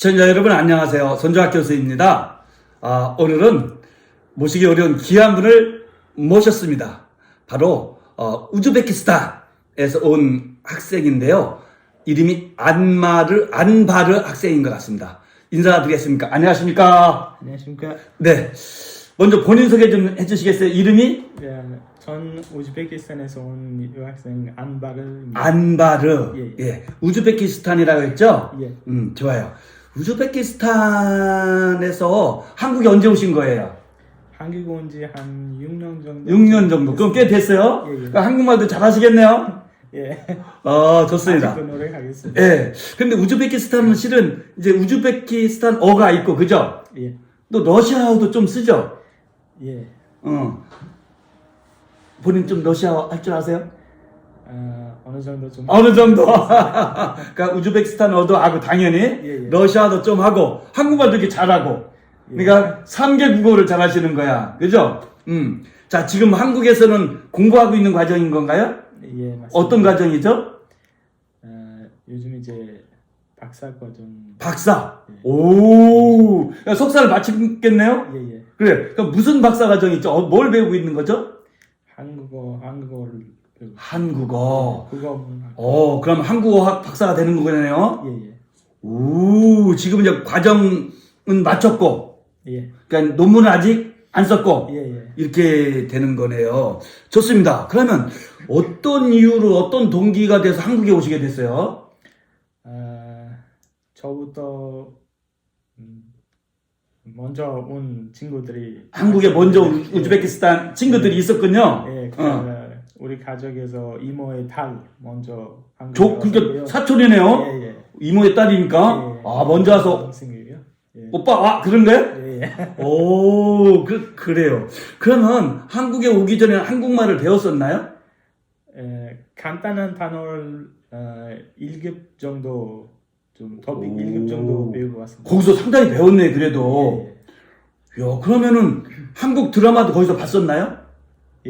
시청자 여러분 안녕하세요. 손조학 교수입니다. 아, 오늘은 모시기 어려운 귀한 분을 모셨습니다. 바로 어, 우즈베키스탄에서 온 학생인데요. 이름이 안마르 안바르 학생인 것 같습니다. 인사드리겠습니까? 안녕하십니까? 안녕하십니까. 네. 먼저 본인 소개 좀 해주시겠어요? 이름이 예, 전 우즈베키스탄에서 온 유학생 안바르입니다. 안바르. 예, 예. 우즈베키스탄이라고 했죠? 예. 음, 좋아요. 우즈베키스탄에서 한국에 언제 오신 거예요? 한국 온 지 한 6년 정도. 6년 정도. 그럼 꽤 됐어요? 예, 예. 그러니까 한국말도 잘하시겠네요? 예. 어, 좋습니다. 아직도 노력하겠습니다. 예. 근데 우즈베키스탄은 실은 이제 우즈베키스탄 어가 있고, 그죠? 예. 또 러시아어도 좀 쓰죠? 예. 어. 본인 좀 러시아어 할 줄 아세요? 아, 어느 정도 좀. 어느 정도. 그러니까 우즈베키스탄어도 하고 당연히 예, 예. 러시아도 좀 하고 한국말도 이렇게 잘하고. 그러니까 3개 국어를 잘하시는 거야. 그죠? 음. 자, 지금 한국에서는 공부하고 있는 과정인 건가요? 예, 맞습니다. 어떤 과정이죠? 아, 요즘 이제 박사 과정. 박사. 오. 그러니까 석사를 마치겠네요? 예, 예. 그래. 그럼 무슨 박사 과정이 있죠? 어, 뭘 배우고 있는 거죠? 한국어, 한국어를. 한국어. 국어문학. 어, 그럼 한국어학 박사가 되는 거네요? 예, 예. 오, 지금 이제 과정은 마쳤고, 예. 그러니까 논문은 아직 안 썼고, 예, 예. 이렇게 되는 거네요. 좋습니다. 그러면 어떤 이유로, 어떤 동기가 돼서 한국에 오시게 됐어요? 아, 저부터 음, 먼저 온 친구들이 한국에 먼저 우- 예, 우즈베키스탄 친구들이 있었군요. 예, 그 어. 우리 가족에서 이모의 딸 먼저 왔었고요. 그러니까 사촌이네요? 예, 예. 이모의 딸이니까? 예. 아, 먼저 와서, 동생이고요. 예. 오빠, 와! 그런 거예요? 예, 예. 오, 그, 그래요. 그러면 한국에 오기 전에 한국말을 배웠었나요? 예, 간단한 단어를 어, 1급 정도 좀 토픽 오. 1급 정도 배우고 왔습니다. 거기서 상당히 배웠네, 그래도. 예, 야, 그러면은 한국 드라마도 거기서 봤었나요?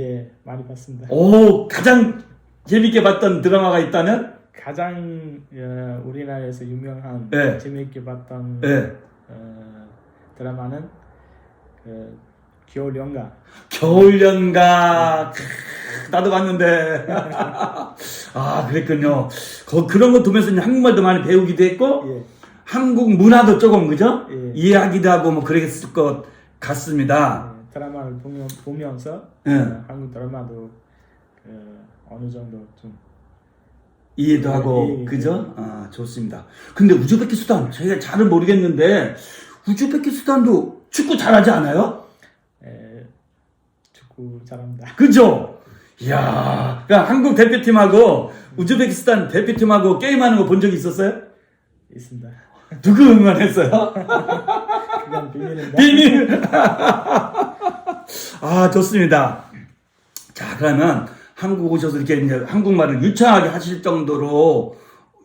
예, 예, 많이 봤습니다. 오, 가장 재밌게 봤던 드라마가 있다면? 가장 어, 우리나라에서 유명한 예. 재미있게 봤던 예. 어, 드라마는 그 겨울 연가. 겨울 연가. 크, 나도 봤는데. 아, 그랬군요. 거, 그런 거 보면서 한국말도 많이 배우기도 했고, 예, 한국 문화도 조금, 그죠? 예. 이해하기도 하고 뭐 그랬을 것 같습니다. 예, 드라마를 보면, 보면서 예. 어, 한국 드라마도 그 어느 정도 좀 이해도 예, 하고, 예, 예. 그죠? 아, 좋습니다. 근데 우즈베키스탄, 저희가 잘은 모르겠는데, 우즈베키스탄도 축구 잘하지 않아요? 예, 축구 잘합니다. 그죠? 이야, 그러니까 한국 대표팀하고 우즈베키스탄 대표팀하고 게임하는 거 본 적 있었어요? 있습니다. 누구 응원했어요? 그건 비밀입니다. 비밀! 아, 좋습니다. 자, 그러면 한국 오셔서 이렇게 이제 한국말을 유창하게 하실 정도로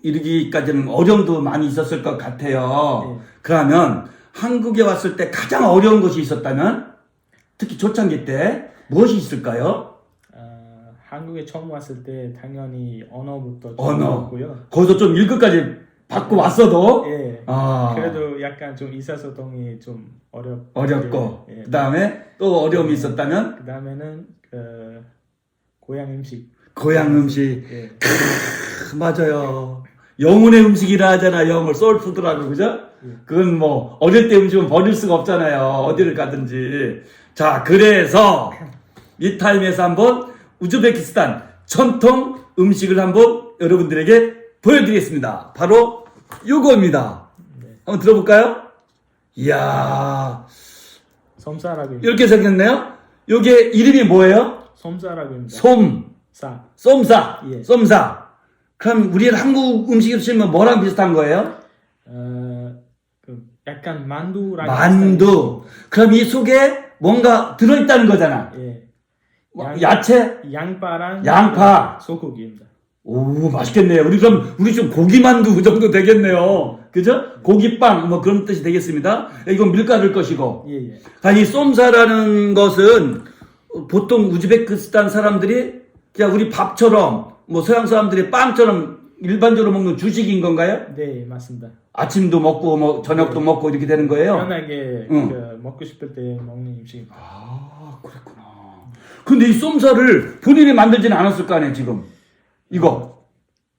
이르기까지는 어려움도 많이 있었을 것 같아요. 네. 그러면 한국에 왔을 때 가장 어려운 것이 있었다면 특히 초창기 때 무엇이 있을까요? 어, 한국에 처음 왔을 때 당연히 언어부터 언어. 고요 거기서 좀 1급까지 받고 왔어도 예. 아, 그래도 약간 좀 의사소통이 좀 어렵 어렵고 예. 그 다음에 또 어려움이 있었다면 그 다음에는 그 고향 음식 고향 음식 예. 크, 맞아요. 영혼의 음식이라 하잖아. 영을 소울푸드라고 그죠? 그건 뭐 어릴 때 음식은 버릴 수가 없잖아요. 어디를 가든지. 자, 그래서 이 타임에서 한번 우즈베키스탄 전통 음식을 한번 여러분들에게 보여드리겠습니다. 바로 요거입니다. 한번 들어볼까요? 이야, 솜사라입니다. 이렇게 생겼네요. 요게 이름이 뭐예요? 솜사라입니다. 솜, 사. 쏨사, 예. 쏨사. 그럼 우리 한국 음식으로 치면 뭐랑 비슷한 거예요? 어, 그 약간 만두랑 만두. 그럼 이 속에 뭔가 들어있다는 거잖아. 비슷한- 예. 뭐, 양- 야채? 양파랑 양파. 소고기입니다. 오, 맛있겠네요. 우리 그럼, 우리 좀 고기만두 그 정도 되겠네요. 그죠? 고기빵, 뭐 그런 뜻이 되겠습니다. 이건 밀가루일 것이고. 예, 예. 아, 이 쏨사라는 것은 보통 우즈베키스탄 사람들이 그냥 우리 밥처럼, 뭐 서양 사람들이 빵처럼 일반적으로 먹는 주식인 건가요? 네 맞습니다. 아침도 먹고 뭐 저녁도 먹고 이렇게 되는 거예요? 편하게 응. 그 먹고 싶을 때 먹는 음식입니다. 아, 그랬구나. 근데 이 쏨살을 본인이 만들지는 않았을 거 아니에요, 지금. 이거.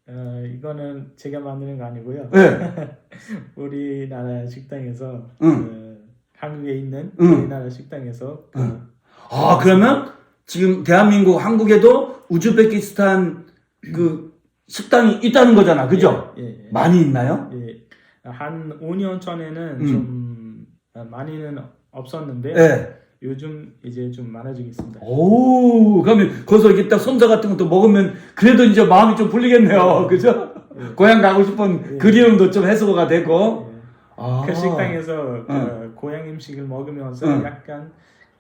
어, 이거는 제가 만드는 거 아니고요. 예. 우리나라 식당에서 응. 그 한국에 있는 응. 우리나라 식당에서 그 응. 아, 그러면 지금 대한민국, 한국에도 우즈베키스탄 그 식당이 있다는 거잖아. 그죠? 예, 예, 많이 있나요? 예. 한 5년 전에는 음. 좀 어, 많이는 없었는데 예. 요즘 이제 좀 많아지고 있습니다. 오, 그러면 거기서 이렇게 딱 솜사 같은 것도 먹으면 그래도 이제 마음이 좀 풀리겠네요. 그죠? 예. 고향 가고 싶은 예. 그리움도 좀 해소가 되고. 예. 아. 그 식당에서 그 응. 고향 음식을 먹으면서 응. 약간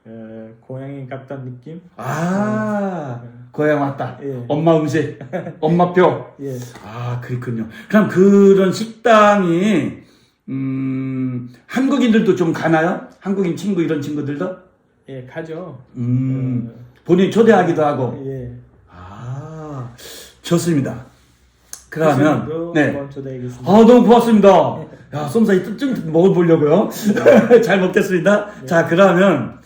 어, 고향에 갔던 느낌? 아, 고향 왔다. 예. 엄마 음식, 엄마 표. 예. 아, 그렇군요. 그럼 그런 식당이, 음, 한국인들도 좀 가나요? 한국인 친구 이런 친구들도? 예, 가죠. 음, 본인 초대하기도 어, 하고. 예. 아, 좋습니다. 그러면, 도 네. 아, 너무 고맙습니다. 야, 쏨사이 좀 먹어보려고요. 잘 먹겠습니다. 자, 그러면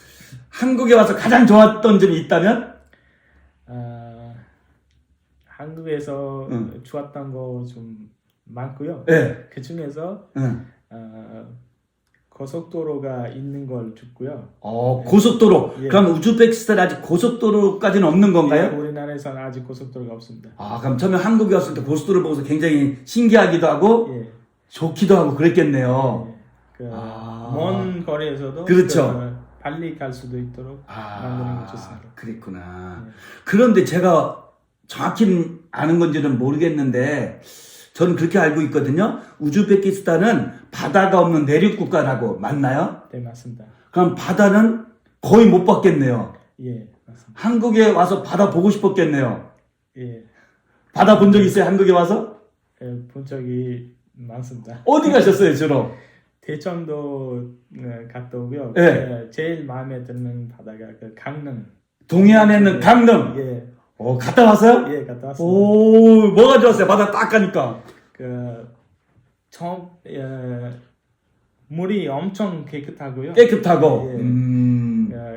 한국에 와서 가장 좋았던 점이 있다면? 아, 한국에서 응. 좋았던 거 좀 많고요. 예. 그 중에서 응. 어, 고속도로가 있는 걸 좋고요. 어, 고속도로. 예. 그럼 우즈베키스탄 아직 고속도로까지는 없는 예, 건가요? 우리나라에서는 아직 고속도로가 없습니다. 아, 그럼 처음에 한국에 왔을 때 고속도로 보고서 굉장히 신기하기도 하고 예. 좋기도 하고 그랬겠네요. 예. 그 아. 먼 거리에서도 그렇죠. 그 빨리 갈 수도 있도록 만드는 게 좋습니다. 그랬구나. 네. 그런데 제가 정확히 아는 건지는 모르겠는데 저는 그렇게 알고 있거든요. 우즈베키스탄은 바다가 없는 내륙 국가라고 맞나요? 네 맞습니다. 그럼 바다는 거의 못 봤겠네요. 예 맞습니다. 한국에 와서 바다 보고 싶었겠네요. 예, 바다 본 적 있어요? 한국에 와서? 예, 본 적이 많습니다. 어디 가셨어요, 주로? 대천도 어, 갔다 오고요. 예. 그 제일 마음에 드는 바다가 그 강릉. 동해안에 있는 예. 강릉. 예, 어, 갔다 왔어요? 예 갔다 왔습니다. 오, 뭐가 좋았어요? 바다 딱 가니까. 그 처음 예, 물이 엄청 깨끗하고요. 깨끗하고. 예. 음. 어,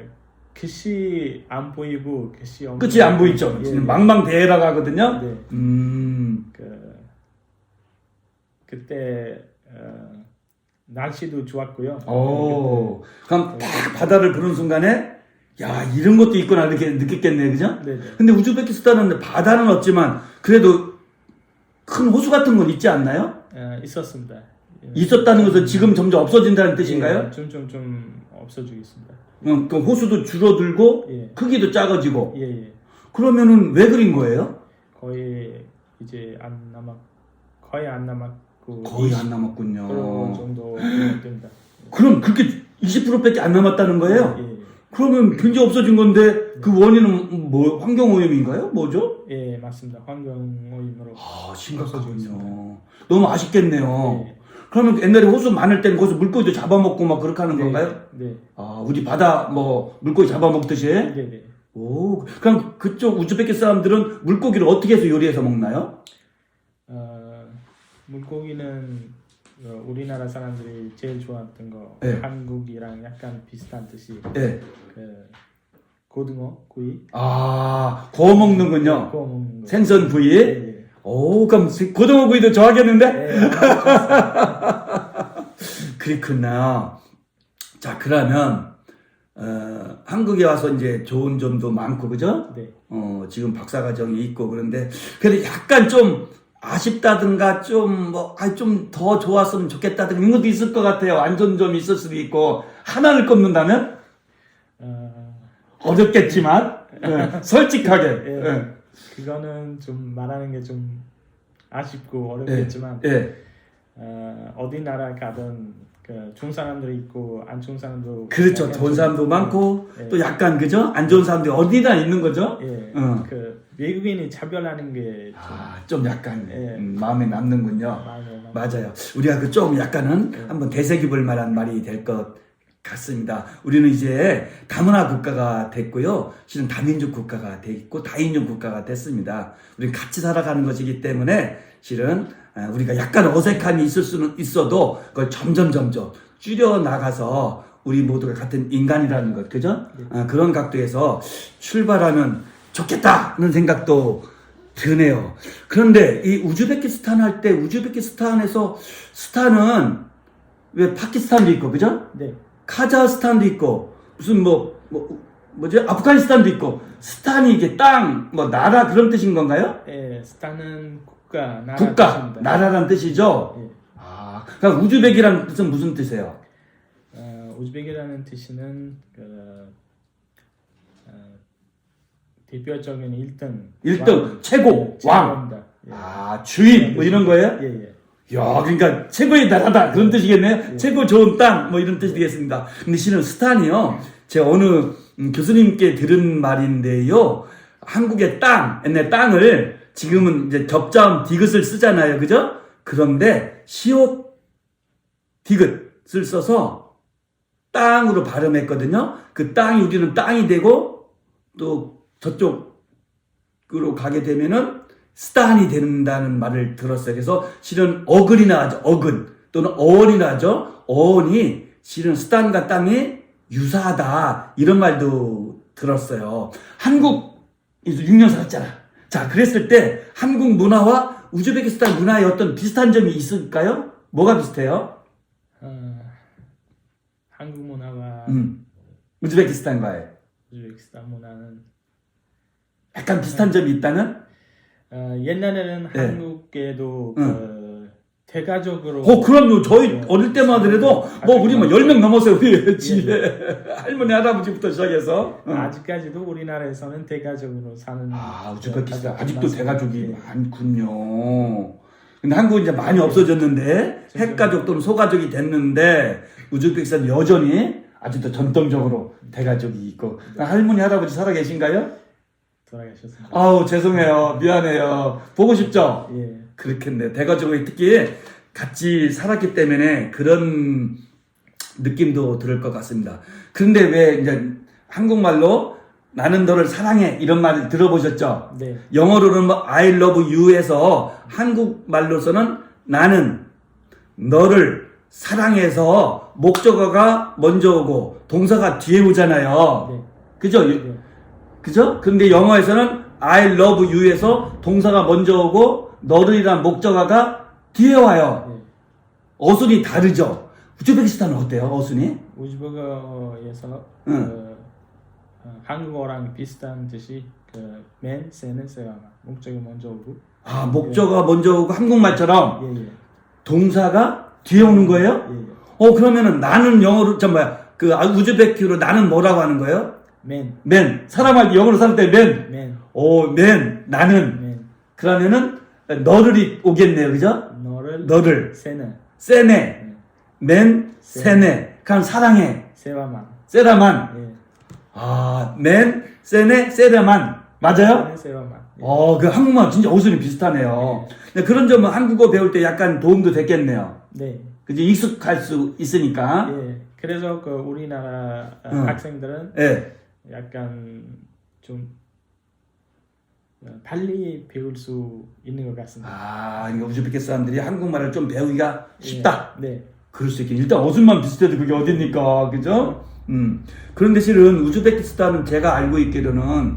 글씨 안 보이고 글씨 없는 끝이 안 보이죠? 예, 지금 예. 망망대해라고 하거든요. 네. 음. 그 그때 어, 날씨도 좋았고요. 오. 그럼 딱 바다를 보는 순간에 야, 이런 것도 있구나 이렇게 느꼈겠네요. 그죠? 네, 네. 근데 우즈베키스탄은 바다는 없지만 그래도 큰 호수 같은 건 있지 않나요? 어, 있었습니다. 예. 있었다는 것은 지금 점점 없어진다는 뜻인가요? 예, 좀좀 좀 없어지고 있습니다. 음, 그 호수도 줄어들고 예. 크기도 작아지고 예, 예. 그러면은 왜 그린 거예요? 거의 이제 안 남았 거의 안 남았고 거의 안 남았군요. 그런 정도 됩니다. 그럼 그렇게 20%밖에 안 남았다는 거예요? 예, 그러면 굉장히 없어진 건데 그 원인은 뭐 환경 오염인가요? 뭐죠? 예, 예, 맞습니다. 환경 오염으로. 아 심각하군요. 너무 아쉽겠네요. 예. 그러면 옛날에 호수 많을 때는 거기서 물고기도 잡아먹고 막 그렇게 하는 건가요? 네, 아 우리 바다 뭐 물고기 잡아먹듯이? 네, 네. 네. 오 그럼 그쪽 우즈베키 사람들은 물고기를 어떻게 해서 요리해서 먹나요? 어, 물고기는 어, 우리나라 사람들이 제일 좋아했던 거 네. 한국이랑 약간 비슷한 뜻이 네. 그 고등어 구이 아 구워 먹는군요. 구워 먹는 거. 생선 부위. 예, 예. 오 그럼 고등어 구이도 좋아하겠는데? 예, 그렇구나. 자, 그러면, 어, 한국에 와서 이제 좋은 점도 많고, 그죠? 네. 어, 지금 박사 과정이 있고, 그런데, 그래도 약간 좀 아쉽다든가, 좀 뭐, 아, 좀 더 좋았으면 좋겠다든가, 이런 것도 있을 것 같아요. 안 좋은 점이 있을 수도 있고, 하나를 꼽는다면? 어, 어렵겠지만, 예, 솔직하게. 예. 예, 그거는 좀 말하는 게 좀 아쉽고 어렵겠지만 예. 어, 어디 나라 가든 그 좋은 사람들이 있고 안 좋은 사람도 그렇죠. 좋은 좀- 사람도 많고, 예. 또 약간, 그죠? 안 좋은 사람들이 어디나 있는 거죠? 예, 응. 그 외국인이 차별하는 게좀 아, 좀 약간, 예. 음, 마음에 남는군요. 마음에 남- 맞아요. 우리가 그 좀 약간은 네. 한번 되새겨 볼 만한 말이 될 것 같습니다. 우리는 이제 다문화 국가가 됐고요. 실은 다민족 국가가 됐고 다인종 국가가 됐습니다. 우리는 같이 살아가는 것이기 때문에 실은 아, 우리가 약간 어색함이 있을 수는 있어도 그걸 점점 점점 줄여 나가서 우리 모두가 같은 인간이라는 것, 그죠? 아, 그런 각도에서 출발하면 좋겠다는 생각도 드네요. 그런데 이 우즈베키스탄 할 때 우즈베키스탄에서 스탄은 왜 파키스탄도 있고, 그죠? 네. 카자흐스탄도 있고 무슨 뭐, 뭐 뭐지 아프가니스탄도 있고 스탄이 이게 땅 뭐 나라 그런 뜻인 건가요? 예, 스탄은 국가, 나라 국가. 나라란 뜻이죠. 예. 아, 그러니까 우즈벡이라는 뜻은 무슨 뜻이에요? 어, 우즈벡이라는 뜻은 그 어, 대표적인 1등 일등 최고, 왕. 예. 아 주인 뭐 이런 거예요? 예, 예. 야, 그러니까 최고의 나라다 그런 뜻이겠네요. 예. 최고 좋은 땅 뭐 이런 뜻이 되겠습니다. 근데 실은 스탄이요, 제가 어느 음, 교수님께 들은 말인데요, 한국의 땅, 옛날 땅을 지금은 이제 격자음 디귿을 쓰잖아요, 그죠? 그런데 시옷 디귿을 써서 땅으로 발음했거든요. 그 땅이 우리는 땅이 되고 또 저쪽으로 가게 되면은 스탄이 된다는 말을 들었어요. 그래서 실은 어근이나 하죠. 어근 또는 어원이나 하죠. 어원이 실은 스탄과 땅이 유사하다 이런 말도 들었어요. 한국에서 6년 살았잖아. 자, 그랬을 때 한국 문화와 우즈베키스탄 문화에 어떤 비슷한 점이 있을까요? 뭐가 비슷해요? 어, 한국 문화와 음, 우즈베키스탄과의 우즈베키스탄 문화는 약간 비슷한 점이 있다면? 어, 옛날에는 네. 한국에도 그 대가족으로 어, 그럼요. 저희 네. 어릴 때만 하더라도, 뭐, 우리 뭐, 10명 넘었어요. 우리 집에. 할머니, 할아버지부터 시작해서. 응. 아직까지도 우리나라에서는 대가족으로 사는 아, 우즈베키스탄 가족이 아직도. 대가족이 예. 많군요. 근데 한국은 이제 많이 없어졌는데, 핵가족 또는 소가족이 됐는데, 우즈베키스탄 여전히 아직도 전통적으로 대가족이 있고. 할머니, 할아버지 살아 계신가요? 돌아가셨습니다. 아우, 죄송해요. 미안해요. 보고 싶죠? 예. 그렇겠네. 대가족이 특히 같이 살았기 때문에 그런 느낌도 들을 것 같습니다. 그런데 왜 이제 한국말로 나는 너를 사랑해 이런 말 들어보셨죠? 네. 영어로는 뭐 I love you에서 한국말로서는 나는 너를 사랑해서 목적어가 먼저 오고 동사가 뒤에 오잖아요. 네. 그죠? 네. 그죠? 근데 영어에서는 I love you에서 동사가 먼저 오고 너를이란 목적어가 뒤에 와요. 네. 어순이 다르죠? 우즈베키스탄은 어때요? 어순이? 우즈베크에서 응. 그, 어, 한국어랑 비슷한 뜻이 그맨 세는 세와 목적이 먼저 오고 아, 목적어가 먼저 오고 한국말처럼 예 예 동사가 뒤에 오는 거예요? 예 예 어, 그러면은 나는 영어로, 저 뭐야, 그 아, 우즈베키로 나는 뭐라고 하는 거예요? 맨 맨. 사람한테 영어로 살 때 맨. 맨, 오, 맨. 나는. 맨 그러면은 너를이 오겠네요. 그죠? 너를 너를. 세는 세네. 네. 맨, 세네. 그럼 사랑해. 세와만 세라만. 예 아, 맨, 세네, 세라만. 맞아요? 세는 세와만 예. 어, 그 한국말 진짜 어순이 비슷하네요. 근데 그런 점은 한국어 배울 때 약간 도움도 됐겠네요. 네 그지? 익숙할 수 있으니까. 예. 그래서 그 우리나라 어, 응. 학생들은 예. 약간 좀 어, 빨리 배울 수 있는 것 같습니다. 아, 이거 우즈베키 사람들이 한국말을 좀 배우기가 예. 쉽다. 네. 그럴 수 있겠네. 일단 어순만 비슷해도 그게 어딥니까? 그죠? 음. 그런데 실은 우즈베키스탄은 제가 알고 있기로는,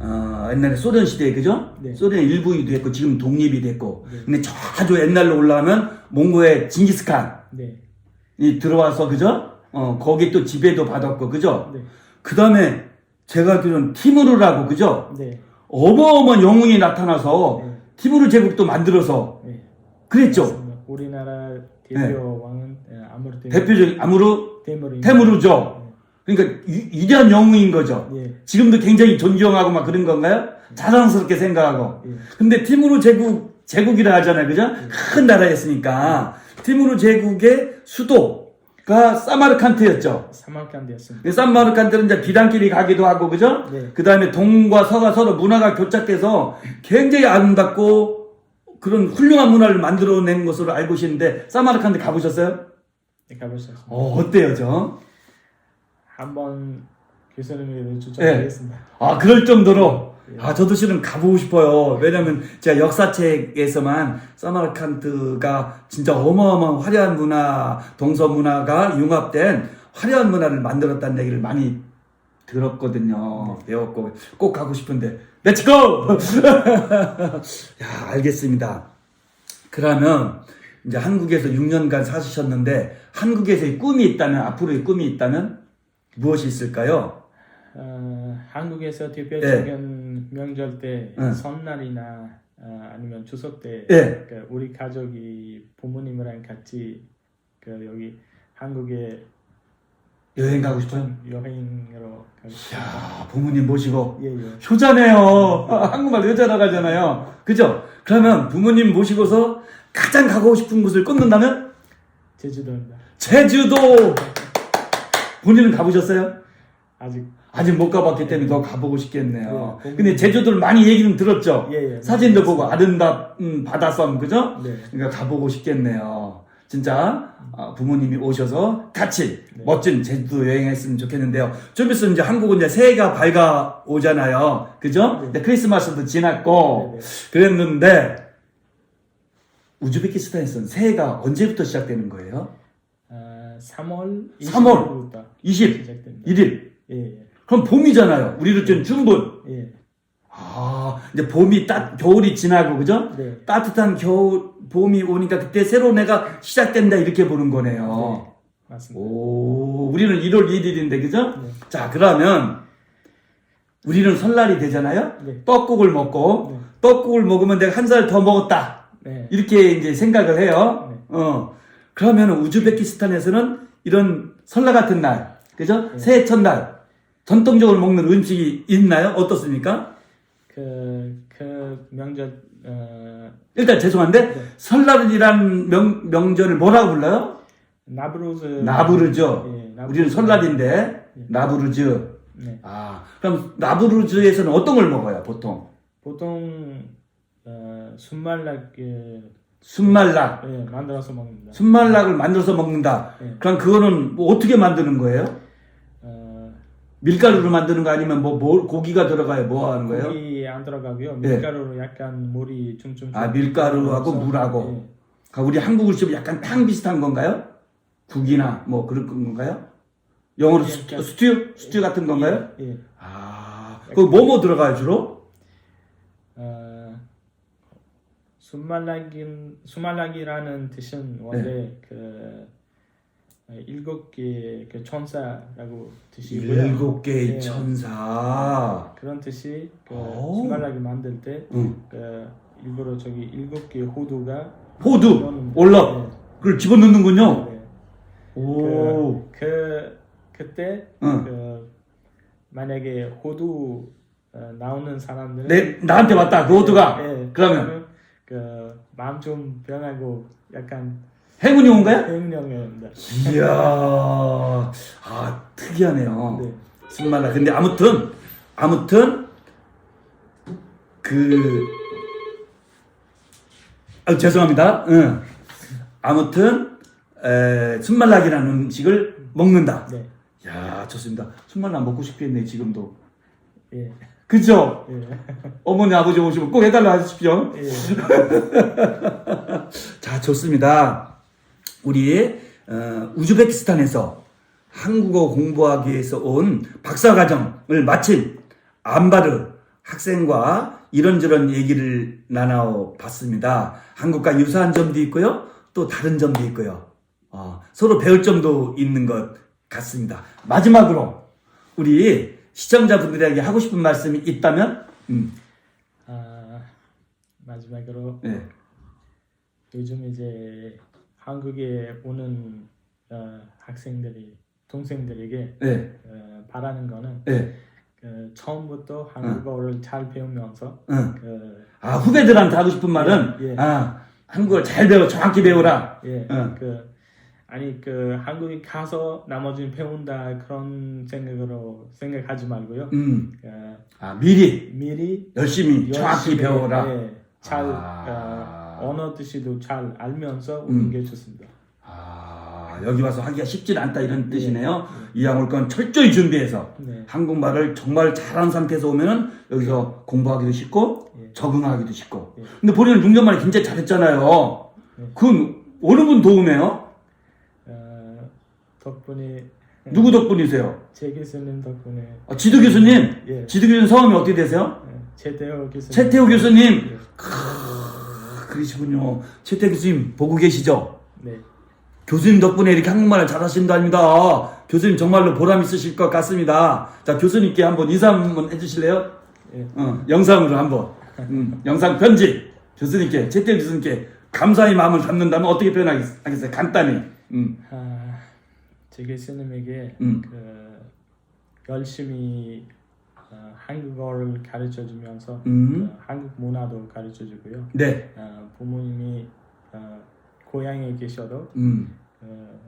어, 옛날에 소련 시대에, 그죠? 네. 소련 일부이 됐고, 지금 독립이 됐고. 네. 근데 아주 옛날로 올라가면 몽고의 징기스칸이 네. 들어와서, 그죠? 어, 거기 또 지배도 받았고, 그죠? 네. 그 다음에 제가 알기로는 티무르라고, 그죠? 네. 어마어마한 영웅이 나타나서 네. 티무르 제국도 만들어서 네. 그랬죠? 맞습니다. 우리나라 대표 왕은 예, 아무르 네. 대표적인 아무르 테무르 테무르죠. 그러니까 위, 위대한 영웅인 거죠. 예. 지금도 굉장히 존경하고 막 그런 건가요? 자랑스럽게 생각하고. 예. 근데 티무르 제국 제국이라 하잖아요, 그죠? 큰 나라였으니까 티무르 제국의 수도 가 사마르칸트였죠. 사마르칸드였습니다. 그 사마르칸트는 이제 비단길이 가기도 하고, 그죠? 네. 그 다음에 동과 서가 서로 문화가 교착돼서 굉장히 아름답고 그런 훌륭한 문화를 만들어낸 것으로 알고 계시는데 사마르칸트 가보셨어요? 네, 가보셨습니다. 어, 어때요, 좀? 한번 교수님에게 추천하겠습니다. 아, 그럴 정도로. 예. 아, 저도 실은 가보고 싶어요. 왜냐면 제가 역사책에서만 사마르칸트가 진짜 어마어마한 화려한 문화, 동서 문화가 융합된 화려한 문화를 만들었다는 얘기를 많이 들었거든요. 배웠고 꼭 가고 싶은데 렛츠 고! 야, 알겠습니다. 그러면 이제 한국에서 6년간 사시셨는데 한국에서의 꿈이 있다면 앞으로의 꿈이 있다면 무엇이 있을까요? 어, 한국에서 대표적인 명절 때 네. 설날이나 어, 아니면 추석 때 예. 그 우리 가족이 부모님이랑 같이 그 여기 한국에 여행 가고 싶어요? 여행으로 가고 싶습니다. 야, 부모님 모시고 예, 예. 효자네요. 한국말 효자라고 하잖아요. 그죠? 그러면 부모님 모시고서 가장 가고 싶은 곳을 꼽는다면 제주도입니다. 제주도. 본인은 가보셨어요? 아직 아직 못 가봤기 때문에 더 가보고 싶겠네요. 네, 근데 제주도를 많이 얘기는 들었죠? 예, 예. 사진도 보고 아름다운 바다섬, 그죠? 네. 그러니까 가보고 싶겠네요. 진짜 아, 부모님이 오셔서 같이 네. 멋진 제주도 여행했으면 좋겠는데요. 좀 있으면 이제 한국은 이제 새해가 밝아 오잖아요. 그죠? 네. 크리스마스도 지났고 네, 네. 그랬는데 우즈베키스탄에서는 새해가 언제부터 시작되는 거예요? 어, 3월 3월 20일부터 21일. 시작됩니다. 예, 예. 그럼 봄이잖아요. 우리로 치면 춘분. 예. 아, 이제 봄이 따, 겨울이 지나고 그죠? 네. 따뜻한 겨울 봄이 오니까 그때 새로운 해가 시작된다 이렇게 보는 거네요. 네. 맞습니다. 오, 우리는 1월 1일인데, 그죠? 네. 자, 그러면, 우리는 설날이 되잖아요? 네. 떡국을 먹고, 네. 떡국을 먹으면 내가 한 살 더 먹었다. 네. 이렇게 이제 생각을 해요. 네. 어. 그러면 우즈베키스탄에서는 이런 설날 같은 날, 그죠? 네. 새해 첫날, 전통적으로 먹는 음식이 있나요? 어떻습니까? 그, 그 명절 어, 일단 죄송한데, 네. 설날이란 명, 명절을 뭐라고 불러요? 나브루즈 나부르죠. 예. 우리는 설날인데, 네. 나부르즈. 네. 아, 그럼 나부르즈에서는 어떤 걸 먹어요, 보통? 보통 어, 순말락 예, 순말락. 예, 만들어서 먹습니다. 순말락을 만들어서 먹는다. 네. 그럼 그거는 뭐 어떻게 만드는 거예요? 어, 밀가루로 만드는 거 아니면 뭐, 뭐 고기가 들어가요? 뭐 하는 거예요? 고기 안 들어가고요. 네. 밀가루로 약간 물이 춤춤. 아, 밀가루하고 물하고. 그러니까 우리 한국을 치면 약간 탕 비슷한 건가요? 국이나 뭐 그런 건가요? 영어로 스, 약간- 스튜? 스튜 같은 건가요? 예. 예. 아, 그 뭐뭐 들어가요 주로? 어, 순말락인 순말락이라는 뜻은 원래 그 어, 일곱 개의 그 천사라고 뜻이고요. 일곱 개의 예. 천사. 그런 뜻이 그 오. 순말락을 만들 때 응. 그 일부러 저기 일곱 개의 호두가 호두, 그런- 올락. 그걸 집어넣는군요. 네, 네. 오. 그, 그 그때 응. 그 만약에 호두 어, 나오는 사람들은 내 나한테 왔다 그 호두가. 예, 그러면 그 마음 좀 변하고 약간 행운이 온 거야? 행령입니다. 이야, 아 특이하네요. 네. 승말라. 근데 아무튼 아무튼 그 아, 죄송합니다. 응. 아무튼 에, 순말락이라는 음식을 먹는다. 네. 야 좋습니다. 순말락 먹고 싶겠네 지금도. 예. 그죠? 예. 어머니 아버지 오시면 꼭 해달라 하십시오. 예. 자, 좋습니다. 우리 어, 우즈베키스탄에서 한국어 공부하기 위해서 온 박사과정을 마친 안바르 학생과 이런저런 얘기를 나눠 봤습니다. 한국과 유사한 점도 있고요. 또 다른 점도 있고요. 어, 서로 배울 점도 있는 것 같습니다. 마지막으로 우리 시청자분들에게 하고 싶은 말씀이 있다면 음, 아, 마지막으로 네. 요즘 이제 한국에 오는 어, 학생들이 동생들에게 네. 어, 바라는 거는 네. 그 처음부터 한국어를 잘 배우면서 응. 그 아 후배들한테 하고 싶은 말은 예, 예. 아 한국어를 잘 배워 정확히 배우라. 예, 응. 그 아니 그 한국에 가서 나머지는 배운다 그런 생각으로 생각하지 말고요. 음. 어, 아 미리 미리 열심히 정확히 배워라. 예, 잘 아. 어, 언어 뜻이도 잘 알면서 음. 오는 게 좋습니다. 아 여기 와서 하기가 쉽지 않다 이런 뜻이네요. 이왕 올 건 철저히 준비해서 네. 한국말을 정말 잘하는 상태에서 오면은 여기서 공부하기도 쉽고 예. 적응하기도 쉽고. 예. 근데 본인은 중전말을 굉장히 잘했잖아요. 네. 그건 어느 분 도움이에요? 어, 덕분에 누구 덕분이세요? 제 교수님 덕분에 아, 지도 교수님. 예. 지도 교수님 성함이 어떻게 되세요? 예, 최태호 교수님 최태호 교수님. 예. 아, 그러시군요. 최태호 교수님 보고 계시죠? 네. 교수님 덕분에 이렇게 한국말을 잘하신답니다. 교수님 정말로 보람 있으실 것 같습니다. 자, 교수님께 한번 인사 한번 해주실래요? 예. 어, 영상으로 한번. 음, 영상 편지. 교수님께, 최태호 교수님께 감사의 마음을 담는다면 어떻게 표현하겠어요? 간단히. 음, 아, 제 교수님에게 음. 그 열심히 어, 한국어를 가르쳐 주면서 음. 어, 한국 문화도 가르쳐 주고요. 네. 어, 부모님이 어, 고향에 계셔도 음. 어,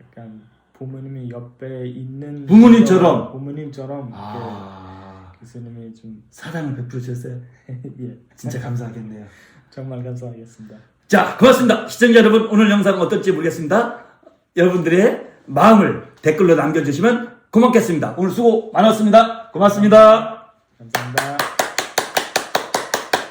약간 부모님이 옆에 있는 부모님처럼? 부모님처럼 아, 그 교수님이 좀 사랑을 베풀으셨어요? 예, 진짜 감사하겠네요. 정말 감사하겠습니다. 자, 고맙습니다. 시청자 여러분, 오늘 영상 어떨지 모르겠습니다. 여러분들의 마음을 댓글로 남겨주시면 고맙겠습니다. 오늘 수고 많았습니다. 고맙습니다. 감사합니다.